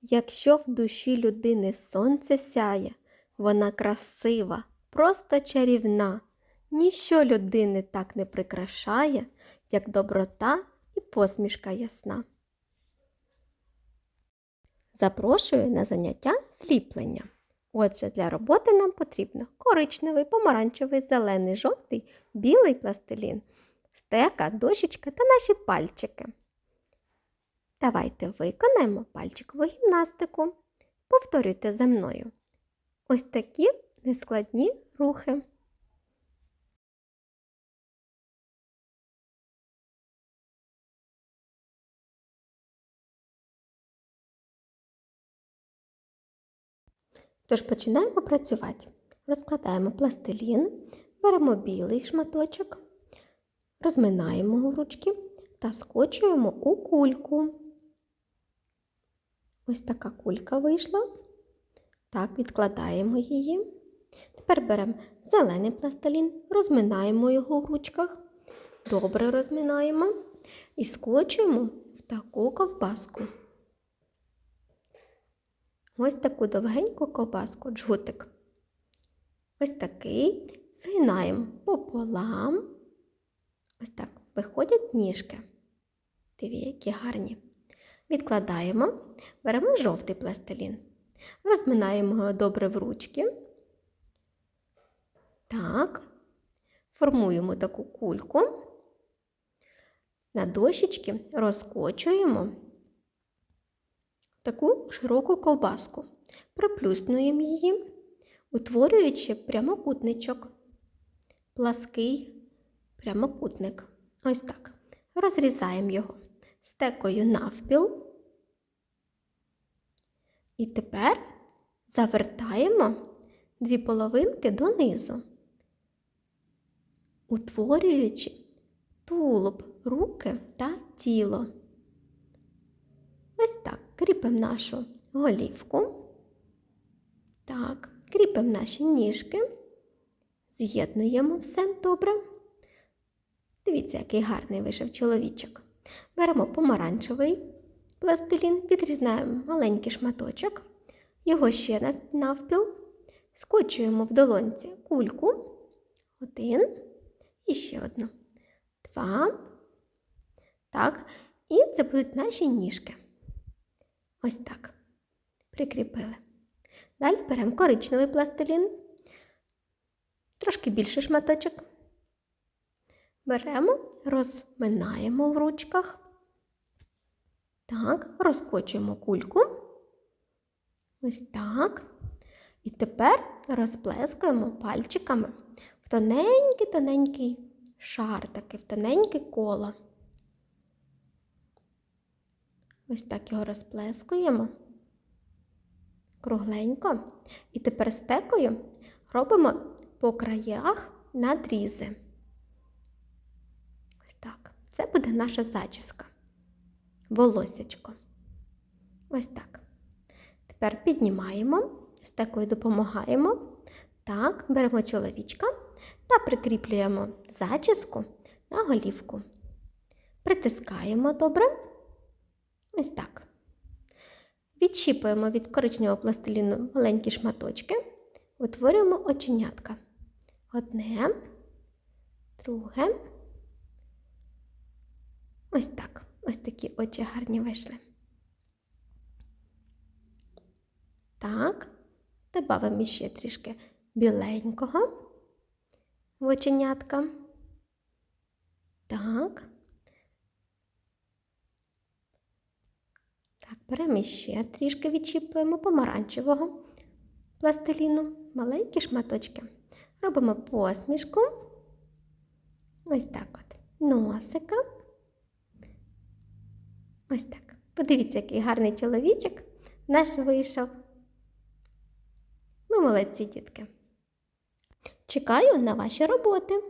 Якщо в душі людини сонце сяє, вона красива, просто чарівна. Ніщо людини так не прикрашає, як доброта і посмішка ясна. Запрошую на заняття зліплення. Отже, для роботи нам потрібно коричневий, помаранчевий, зелений, жовтий, білий пластилін, стека, дощечка та наші пальчики. Давайте виконаємо пальчикову гімнастику. Повторюйте за мною. Ось такі нескладні рухи. Тож починаємо працювати. Розкладаємо пластилін, беремо білий шматочок, розминаємо ручки та скочуємо у кульку. Ось така кулька вийшла. Так, відкладаємо її. Тепер беремо зелений пластилін, розминаємо його в ручках, добре розминаємо і скочуємо в таку ковбаску. Ось таку довгеньку ковбаску, джгутик. Ось такий згинаємо пополам. Ось так виходять ніжки. Диві, які гарні. Відкладаємо, беремо жовтий пластилін, розминаємо його добре в ручки. Так, формуємо таку кульку. На дощечки розкочуємо таку широку ковбаску, приплюснуємо її, утворюючи прямокутничок, плаский прямокутник. Ось так. Розрізаємо його стекою навпіл. І тепер завертаємо дві половинки донизу, утворюючи тулуб, руки та тіло. Ось так кріпимо нашу голівку. Так, кріпимо наші ніжки, з'єднуємо все добре. Дивіться, який гарний вийшов чоловічок. Беремо помаранчевий пластилін, відрізаємо маленький шматочок, його ще навпіл, скочуємо в долонці кульку. Один і ще одну. Два. Так. І це будуть наші ніжки. Ось так. Прикріпили. Далі беремо коричневий пластилін, трошки більший шматочок. Беремо, розминаємо в ручках. Так, розкочуємо кульку. Ось так. І тепер розплескуємо пальчиками в тоненький-тоненький шар, такий в тоненьке коло. Ось так його розплескуємо кругленько. І тепер стекою робимо по краях надрізи. Ось так. Це буде наша зачіска. Волосячко. Ось так. Тепер піднімаємо, стекою допомагаємо. Так, беремо чоловічка та прикріплюємо зачіску на голівку. Притискаємо добре. Ось так. Відщіпуємо від коричневого пластиліну маленькі шматочки, утворюємо оченятка. Одне, друге. Ось так. Ось такі очі гарні вийшли. Так, добавимо ще трішки біленького в оченятка. Так. Так, беремо ще трішки відчіпуємо помаранчевого пластиліну, маленькі шматочки. Робимо посмішку. Ось так от. Носика. Ось так. Подивіться, який гарний чоловічок наш вийшов. Ми молодці, дітки. Чекаю на ваші роботи.